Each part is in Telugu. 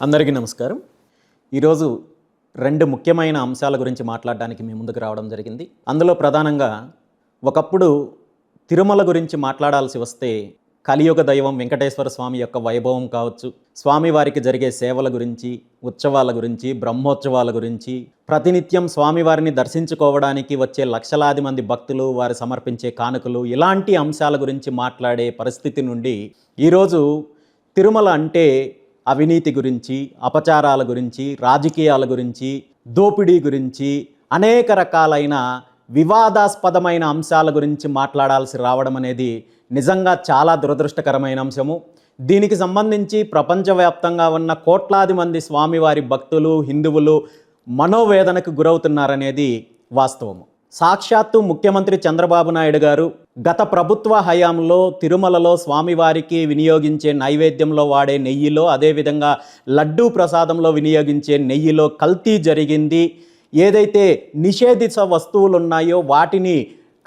అందరికీ నమస్కారం. ఈరోజు రెండు ముఖ్యమైన అంశాల గురించి మాట్లాడడానికి మీ ముందుకు రావడం జరిగింది. అందులో ప్రధానంగా ఒకప్పుడు తిరుమల గురించి మాట్లాడాల్సి వస్తే కలియుగ దైవం వెంకటేశ్వర స్వామి యొక్క వైభవం కావచ్చు. స్వామివారికి జరిగే సేవల గురించి ఉత్సవాల గురించి బ్రహ్మోత్సవాల గురించి ప్రతినిత్యం స్వామివారిని దర్శించుకోవడానికి వచ్చే లక్షలాది మంది భక్తులు వారు సమర్పించే కానుకలు ఇలాంటి అంశాల గురించి మాట్లాడే పరిస్థితి నుండి ఈరోజు తిరుమల అంటే అవినీతి గురించి అపచారాల గురించి రాజకీయాల గురించి దోపిడీ గురించి అనేక రకాలైన వివాదాస్పదమైన అంశాల గురించి మాట్లాడాల్సి రావడం అనేది నిజంగా చాలా దురదృష్టకరమైన అంశము. దీనికి సంబంధించి ప్రపంచవ్యాప్తంగా ఉన్న కోట్లాది మంది స్వామివారి భక్తులు హిందువులు మనోవేదనకు గురవుతున్నారనేది వాస్తవము. సాక్షాత్తు ముఖ్యమంత్రి చంద్రబాబు నాయుడు గారు గత ప్రభుత్వ హయాంలో తిరుమలలో స్వామివారికి వినియోగించే నైవేద్యంలో వాడే నెయ్యిలో అదేవిధంగా లడ్డూ ప్రసాదంలో వినియోగించే నెయ్యిలో కల్తీ జరిగింది. ఏదైతే నిషేధిత వస్తువులు ఉన్నాయో వాటిని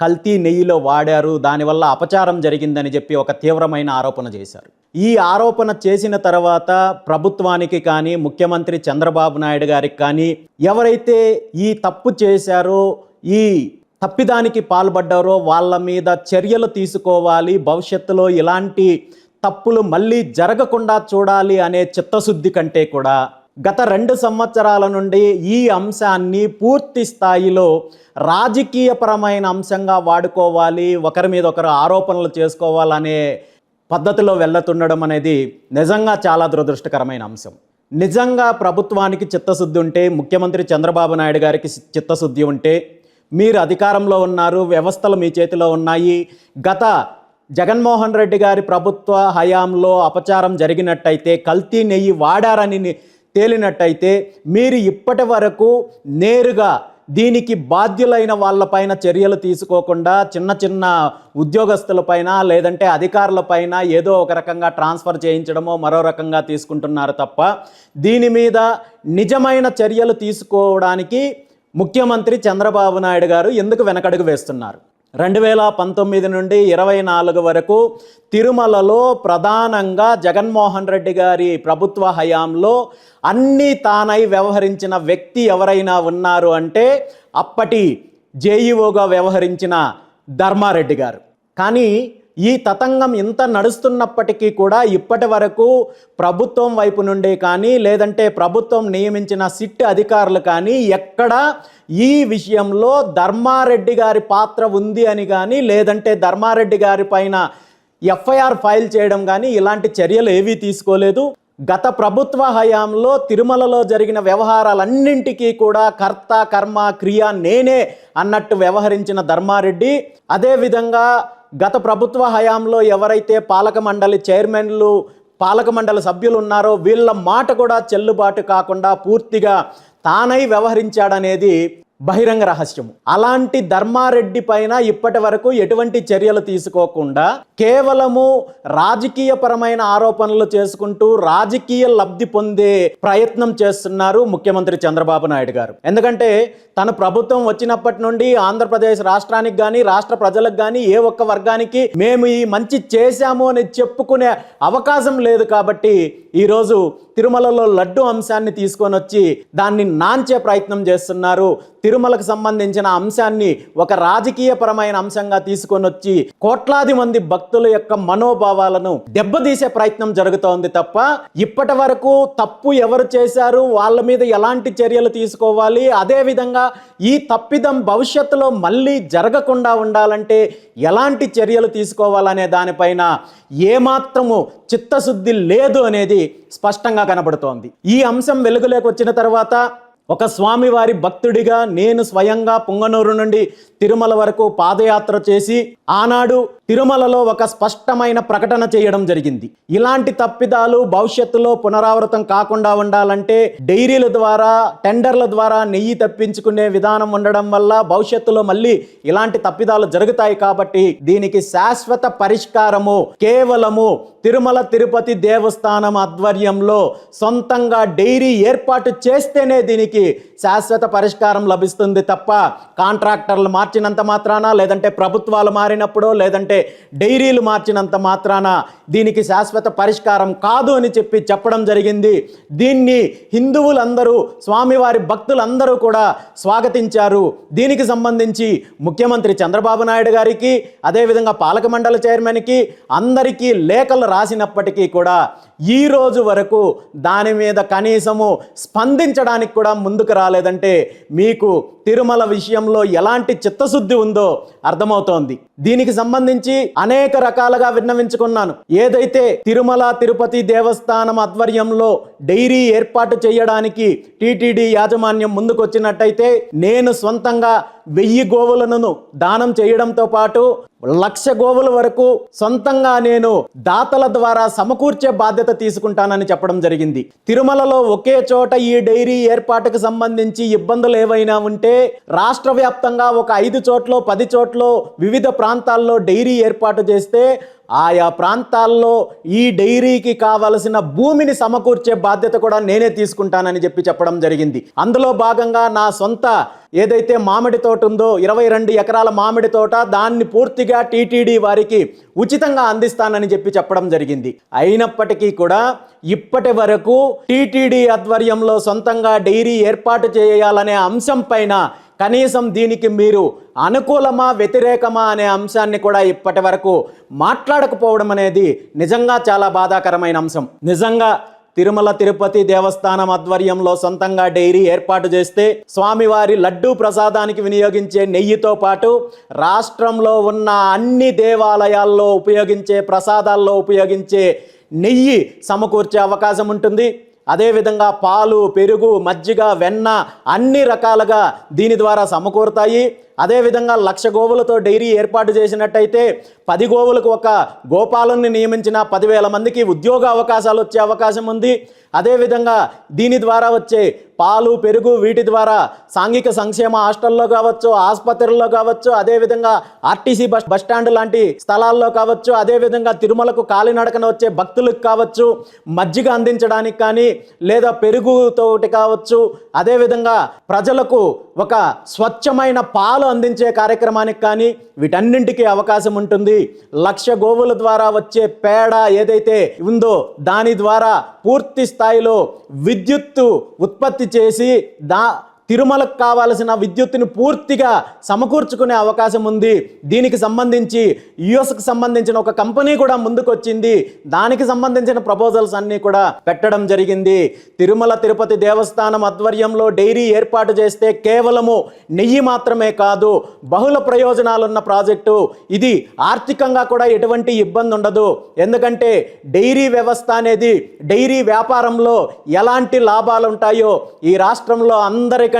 కల్తీ నెయ్యిలో వాడారు. దానివల్ల అపచారం జరిగిందని చెప్పి ఒక తీవ్రమైన ఆరోపణ చేశారు. ఈ ఆరోపణ చేసిన తర్వాత ప్రభుత్వానికి కానీ ముఖ్యమంత్రి చంద్రబాబు నాయుడు గారికి కానీ ఎవరైతే ఈ తప్పు చేశారో ఈ తప్పిదానికి పాల్పడ్డారో వాళ్ళ మీద చర్యలు తీసుకోవాలి భవిష్యత్తులో ఇలాంటి తప్పులు మళ్ళీ జరగకుండా చూడాలి అనే చిత్తశుద్ధి కంటే కూడా గత రెండు సంవత్సరాల నుండి ఈ అంశాన్ని పూర్తి స్థాయిలో రాజకీయపరమైన అంశంగా వాడుకోవాలి ఒకరి మీద ఒకరు ఆరోపణలు చేసుకోవాలనే పద్ధతిలో వెళ్తుండడం అనేది నిజంగా చాలా దురదృష్టకరమైన అంశం. నిజంగా ప్రభుత్వానికి చిత్తశుద్ధి ఉంటే ముఖ్యమంత్రి చంద్రబాబు నాయుడు గారికి చిత్తశుద్ధి ఉంటే మీరు అధికారంలో ఉన్నారు వ్యవస్థలు మీ చేతిలో ఉన్నాయి. గత జగన్మోహన్ రెడ్డి గారి ప్రభుత్వ హయాంలో అపచారం జరిగినట్టయితే కల్తీ నెయ్యి వాడారని తేలినట్టయితే మీరు ఇప్పటి వరకు నేరుగా దీనికి బాధ్యులైన వాళ్ళపైన చర్యలు తీసుకోకుండా చిన్న చిన్న ఉద్యోగస్తులపైన లేదంటే అధికారులపైన ఏదో ఒక రకంగా ట్రాన్స్ఫర్ చేయించడమో మరో రకంగా తీసుకుంటున్నారు తప్ప దీని మీద నిజమైన చర్యలు తీసుకోవడానికి ముఖ్యమంత్రి చంద్రబాబు నాయుడు గారు ఎందుకు వెనకడుగు వేస్తున్నారు? రెండు వేల పంతొమ్మిది నుండి ఇరవై నాలుగు వరకు తిరుమలలో ప్రధానంగా జగన్మోహన్ రెడ్డి గారి ప్రభుత్వ హయాంలో అన్నీ తానై వ్యవహరించిన వ్యక్తి ఎవరైనా ఉన్నారు అంటే అప్పటి జేఈఓగా వ్యవహరించిన ధర్మారెడ్డి గారు. కానీ ఈ తతంగం ఇంత నడుస్తున్నప్పటికీ కూడా ఇప్పటి వరకు ప్రభుత్వం వైపు నుండి కానీ లేదంటే ప్రభుత్వం నియమించిన సిట్ అధికారులు కానీ ఎక్కడ ఈ విషయంలో ధర్మారెడ్డి గారి పాత్ర ఉంది అని కానీ లేదంటే ధర్మారెడ్డి గారి పైన ఎఫ్ఐఆర్ ఫైల్ చేయడం కానీ ఇలాంటి చర్యలు ఏవీ తీసుకోలేదు. గత ప్రభుత్వ హయాంలో తిరుమలలో జరిగిన వ్యవహారాలన్నింటికీ కూడా కర్త కర్మ క్రియ నేనే అన్నట్టు వ్యవహరించిన ధర్మారెడ్డి. అదేవిధంగా గత ప్రభుత్వ హయాంలో ఎవరైతే పాలక మండలి చైర్మన్లు పాలక మండలి సభ్యులు ఉన్నారో వీళ్ళ మాట కూడా చెల్లుబాటు కాకుండా పూర్తిగా తానై వ్యవహరించాడనేది బహిరంగ రహస్యము. అలాంటి ధర్మారెడ్డి పైన ఇప్పటి వరకు ఎటువంటి చర్యలు తీసుకోకుండా కేవలము రాజకీయపరమైన ఆరోపణలు చేసుకుంటూ రాజకీయ లబ్ధి పొందే ప్రయత్నం చేస్తున్నారు ముఖ్యమంత్రి చంద్రబాబు నాయుడు గారు. ఎందుకంటే తన ప్రభుత్వం వచ్చినప్పటి నుండి ఆంధ్రప్రదేశ్ రాష్ట్రానికి కానీ రాష్ట్ర ప్రజలకు కానీ ఏ ఒక్క వర్గానికి మేము ఈ మంచి చేశాము అని చెప్పుకునే అవకాశం లేదు కాబట్టి ఈరోజు తిరుమలలో లడ్డు అంశాన్ని తీసుకొని వచ్చి దాన్ని నాంచే ప్రయత్నం చేస్తున్నారు. తిరుమలకు సంబంధించిన అంశాన్ని ఒక రాజకీయపరమైన అంశంగా తీసుకొని వచ్చి కోట్లాది మంది భక్తుల యొక్క మనోభావాలను దెబ్బతీసే ప్రయత్నం జరుగుతోంది తప్ప ఇప్పటి వరకు తప్పు ఎవరు చేశారు? వాళ్ళ మీద ఎలాంటి చర్యలు తీసుకోవాలి? అదేవిధంగా ఈ తప్పిదం భవిష్యత్తులో మళ్ళీ జరగకుండా ఉండాలంటే ఎలాంటి చర్యలు తీసుకోవాలనే దానిపైన ఏమాత్రము చిత్తశుద్ధి లేదు అనేది స్పష్టంగా కనబడుతోంది. ఈ అంశం వెలుగులోకి వచ్చిన తర్వాత ఒక స్వామివారి భక్తుడిగా నేను స్వయంగా పుంగనూరు నుండి తిరుమల వరకు పాదయాత్ర చేసి ఆనాడు తిరుమలలో ఒక స్పష్టమైన ప్రకటన చేయడం జరిగింది. ఇలాంటి తప్పిదాలు భవిష్యత్తులో పునరావృతం కాకుండా ఉండాలంటే డైరీల ద్వారా టెండర్ల ద్వారా నెయ్యి తప్పించుకునే విధానం ఉండడం వల్ల భవిష్యత్తులో మళ్ళీ ఇలాంటి తప్పిదాలు జరుగుతాయి కాబట్టి దీనికి శాశ్వత పరిష్కారము కేవలము తిరుమల తిరుపతి దేవస్థానం ఆధ్వర్యంలో సొంతంగా డైరీ ఏర్పాటు చేస్తేనే దీనికి శాశ్వత పరిష్కారం లభిస్తుంది తప్ప కాంట్రాక్టర్లు మార్చినంత మాత్రాన లేదంటే ప్రభుత్వాలు మారినప్పుడో లేదంటే డైరీలు మార్చినంత మాత్రాన దీనికి శాశ్వత పరిష్కారం కాదు అని చెప్పి చెప్పడం జరిగింది. దీన్ని హిందువులందరూ స్వామివారి భక్తులందరూ కూడా స్వాగతించారు. దీనికి సంబంధించి ముఖ్యమంత్రి చంద్రబాబు నాయుడు గారికి అదేవిధంగా పాలక మండలి చైర్మన్కి అందరికీ లేఖలు రాసినప్పటికీ కూడా ఈ రోజు వరకు దాని మీద కనీసము స్పందించడానికి కూడా ముందుకు రాలేదంటే మీకు తిరుమల విషయంలో ఎలాంటి చిత్తశుద్ధి ఉందో అర్థమవుతోంది. దీనికి సంబంధించి అనేక రకాలుగా విన్నవించుకున్నాను. ఏదైతే తిరుమల తిరుపతి దేవస్థానం ఆధ్వర్యంలో డైరీ ఏర్పాటు చేయడానికి టీటీడీ యాజమాన్యం ముందుకొచ్చినట్టయితే నేను సొంతంగా వెయ్యి గోవులను దానం చేయడంతో పాటు లక్ష గోవుల వరకు సొంతంగా నేను దాతల ద్వారా సమకూర్చే బాధ్యత తీసుకుంటానని చెప్పడం జరిగింది. తిరుమలలో ఒకే చోట ఈ డైరీ ఏర్పాటుకు సంబంధించి ఇబ్బందులు ఏవైనా ఉంటే రాష్ట్ర వ్యాప్తంగా ఒక ఐదు చోట్ల పది చోట్ల వివిధ ప్రాంతాల్లో డైరీ ఏర్పాటు చేస్తే ఆయా ప్రాంతాల్లో ఈ డైరీకి కావలసిన భూమిని సమకూర్చే బాధ్యత కూడా నేనే తీసుకుంటానని చెప్పి చెప్పడం జరిగింది. అందులో భాగంగా నా సొంత ఏదైతే మామిడి తోట ఉందో ఇరవై రెండు ఎకరాల మామిడి తోట దాన్ని పూర్తిగా టీటీడీ వారికి ఉచితంగా అందిస్తానని చెప్పి చెప్పడం జరిగింది. అయినప్పటికీ కూడా ఇప్పటి వరకు టీటీడీ ఆధ్వర్యంలో సొంతంగా డైరీ ఏర్పాటు చేయాలనే అంశం పైన కనీసం దీనికి మీరు అనుకూలమా వ్యతిరేకమా అనే అంశాన్ని కూడా ఇప్పటి వరకు మాట్లాడకపోవడం అనేది నిజంగా చాలా బాధాకరమైన అంశం. నిజంగా తిరుమల తిరుపతి దేవస్థానం ఆధ్వర్యంలో సొంతంగా డైరీ ఏర్పాటు చేస్తే స్వామివారి లడ్డూ ప్రసాదానికి వినియోగించే నెయ్యితో పాటు రాష్ట్రంలో ఉన్న అన్ని దేవాలయాల్లో ఉపయోగించే ప్రసాదాల్లో ఉపయోగించే నెయ్యి సమకూర్చే అవకాశం ఉంటుంది. అదేవిధంగా పాలు పెరుగు మజ్జిగ వెన్న అన్ని రకాలుగా దీని ద్వారా సమకూరుతాయి. అదేవిధంగా లక్ష గోవులతో డైరీ ఏర్పాటు చేసినట్టయితే పది గోవులకు ఒక గోపాలను నియమించిన పదివేల మందికి ఉద్యోగ అవకాశాలు వచ్చే అవకాశం ఉంది. అదేవిధంగా దీని ద్వారా వచ్చే పాలు పెరుగు వీటి ద్వారా సాంఘిక సంక్షేమ హాస్టల్లో కావచ్చు ఆసుపత్రుల్లో కావచ్చు అదేవిధంగా ఆర్టీసీ బస్ బస్ స్టాండ్ లాంటి స్థలాల్లో కావచ్చు అదేవిధంగా తిరుమలకు కాలినడకన వచ్చే భక్తులకు కావచ్చు మజ్జిగ అందించడానికి కానీ లేదా పెరుగుతోటి కావచ్చు అదేవిధంగా ప్రజలకు ఒక స్వచ్ఛమైన పాలు అందించే కార్యక్రమానికి కానీ వీటన్నింటికీ అవకాశం ఉంటుంది. లక్ష గోవుల ద్వారా వచ్చే పేడ ఏదైతే ఉందో దాని ద్వారా పూర్తి స్థాయిలో విద్యుత్తు ఉత్పత్తి చేసి దా తిరుమలకు కావాల్సిన విద్యుత్తుని పూర్తిగా సమకూర్చుకునే అవకాశం ఉంది. దీనికి సంబంధించి యుఎస్కి సంబంధించిన ఒక కంపెనీ కూడా ముందుకొచ్చింది. దానికి సంబంధించిన ప్రపోజల్స్ అన్నీ కూడా పెట్టడం జరిగింది. తిరుమల తిరుపతి దేవస్థానం ఆధ్వర్యంలో డైరీ ఏర్పాటు చేస్తే కేవలము నెయ్యి మాత్రమే కాదు బహుళ ప్రయోజనాలున్న ప్రాజెక్టు. ఇది ఆర్థికంగా కూడా ఎటువంటి ఇబ్బంది ఉండదు. ఎందుకంటే డైరీ వ్యవస్థ అనేది డైరీ వ్యాపారంలో ఎలాంటి లాభాలు ఉంటాయో ఈ రాష్ట్రంలో అందరికంటే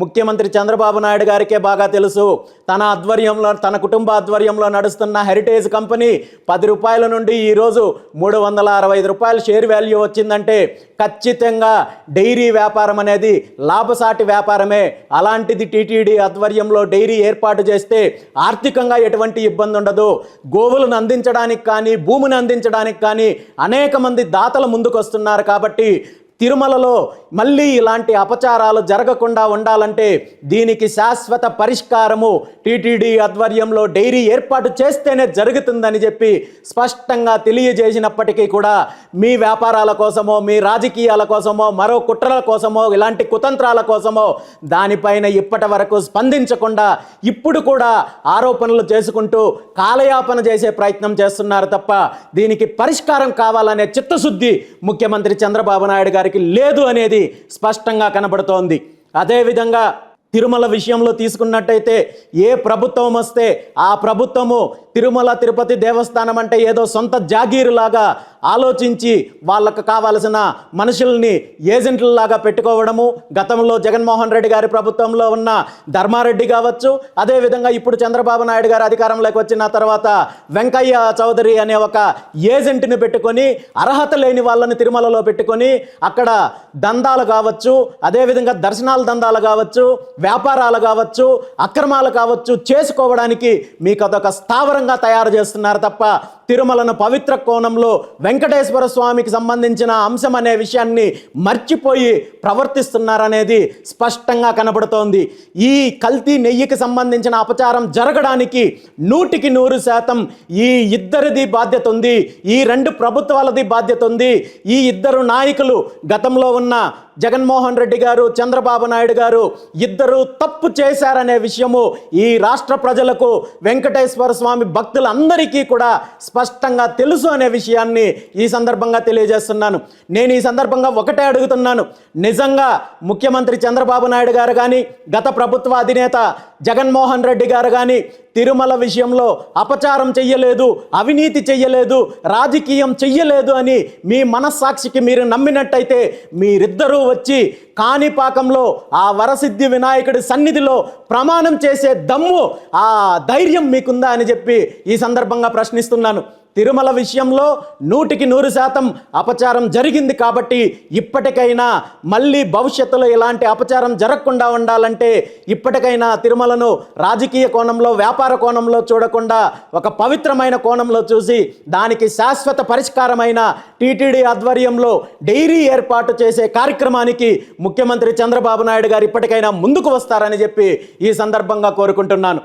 ముఖ్యమంత్రి చంద్రబాబు నాయుడు గారికే బాగా తెలుసు. తన ఆధ్వర్యంలో తన కుటుంబ ఆధ్వర్యంలో నడుస్తున్న హెరిటేజ్ కంపెనీ పది రూపాయల నుండి ఈరోజు మూడు వందల అరవై ఐదు రూపాయల షేర్ వాల్యూ వచ్చిందంటే ఖచ్చితంగా డైరీ వ్యాపారం అనేది లాభసాటి వ్యాపారమే. అలాంటిది టీటీడీ ఆధ్వర్యంలో డైరీ ఏర్పాటు చేస్తే ఆర్థికంగా ఎటువంటి ఇబ్బంది ఉండదు. గోవులను అందించడానికి కానీ భూమిని అందించడానికి కానీ అనేక మంది దాతలు ముందుకు వస్తున్నారు కాబట్టి తిరుమలలో మళ్ళీ ఇలాంటి అపచారాలు జరగకుండా ఉండాలంటే దీనికి శాశ్వత పరిష్కారము టీటీడీ ఆధ్వర్యంలో డైరీ ఏర్పాటు చేస్తేనే జరుగుతుందని చెప్పి స్పష్టంగా తెలియజేసినప్పటికీ కూడా మీ వ్యాపారాల కోసమో మీ రాజకీయాల కోసమో మరో కుట్రల కోసమో ఇలాంటి కుతంత్రాల కోసమో దానిపైన ఇప్పటి వరకు స్పందించకుండా ఇప్పుడు కూడా ఆరోపణలు చేసుకుంటూ కాలయాపన చేసే ప్రయత్నం చేస్తున్నారు తప్ప దీనికి పరిష్కారం కావాలనే చిత్తశుద్ధి ముఖ్యమంత్రి చంద్రబాబు నాయుడు గారికి లేదు అనేది స్పష్టంగా కనబడుతోంది. అదేవిధంగా తిరుమల విషయంలో తీసుకున్నట్టయితే ఏ ప్రభుత్వం వస్తే ఆ ప్రభుత్వము తిరుమల తిరుపతి దేవస్థానం అంటే ఏదో సొంత జాగీరులాగా ఆలోచించి వాళ్ళకు కావలసిన మనుషుల్ని ఏజెంట్లలాగా పెట్టుకోవడము. గతంలో జగన్మోహన్ రెడ్డి గారి ప్రభుత్వంలో ఉన్న ధర్మారెడ్డి కావచ్చు అదేవిధంగా ఇప్పుడు చంద్రబాబు నాయుడు గారు అధికారంలోకి వచ్చిన తర్వాత వెంకయ్య చౌదరి అనే ఒక ఏజెంట్ని పెట్టుకొని అర్హత లేని వాళ్ళని తిరుమలలో పెట్టుకొని అక్కడ దందాలు కావచ్చు అదేవిధంగా దర్శనాల దందాలు కావచ్చు వ్యాపారాలు కావచ్చు అక్రమాలు కావచ్చు చేసుకోవడానికి మీకు అదొక స్థావరంగా తయారు చేస్తున్నారు తప్ప తిరుమలను పవిత్ర కోణంలో వెంకటేశ్వర స్వామికి సంబంధించిన అంశం అనే విషయాన్ని మర్చిపోయి ప్రవర్తిస్తున్నారనేది స్పష్టంగా కనబడుతోంది. ఈ కల్తీ నెయ్యికి సంబంధించిన అపచారం జరగడానికి నూటికి నూరు శాతం ఈ ఇద్దరిది బాధ్యత ఉంది. ఈ రెండు ప్రభుత్వాలది బాధ్యత ఉంది. ఈ ఇద్దరు నాయకులు గతంలో ఉన్న జగన్మోహన్ రెడ్డి గారు చంద్రబాబు నాయుడు గారు ఇద్దరు తప్పు చేశారనే విషయము ఈ రాష్ట్ర ప్రజలకు వెంకటేశ్వర స్వామి భక్తులందరికీ కూడా స్పష్టంగా తెలుసు అనే విషయాన్ని ఈ సందర్భంగా తెలియజేస్తున్నాను. నేను ఈ సందర్భంగా ఒకటే అడుగుతున్నాను. నిజంగా ముఖ్యమంత్రి చంద్రబాబు నాయుడు గారు కానీ గత ప్రభుత్వ అధినేత జగన్మోహన్ రెడ్డి గారు కానీ తిరుమల విషయంలో అపచారం చెయ్యలేదు అవినీతి చెయ్యలేదు రాజకీయం చెయ్యలేదు అని మీ మనస్సాక్షికి మీరు నమ్మినట్టయితే మీరిద్దరూ వచ్చి కాణిపాకంలో ఆ వరసిద్ధి వినాయకుడి సన్నిధిలో ప్రమాణం చేసే దమ్ము ఆ ధైర్యం మీకుందా అని చెప్పి ఈ సందర్భంగా ప్రశ్నిస్తున్నాను. తిరుమల విషయంలో నూటికి నూరు శాతం అపచారం జరిగింది కాబట్టి ఇప్పటికైనా మళ్ళీ భవిష్యత్తులో ఇలాంటి అపచారం జరగకుండా ఉండాలంటే ఇప్పటికైనా తిరుమలను రాజకీయ కోణంలో వ్యాపార కోణంలో చూడకుండా ఒక పవిత్రమైన కోణంలో చూసి దానికి శాశ్వత పరిష్కారమైన టీటీడీ ఆధ్వర్యంలో డైరీ ఏర్పాటు చేసే కార్యక్రమానికి ముఖ్యమంత్రి చంద్రబాబు నాయుడు గారు ఇప్పటికైనా ముందుకు వస్తారని చెప్పి ఈ సందర్భంగా కోరుకుంటున్నాను.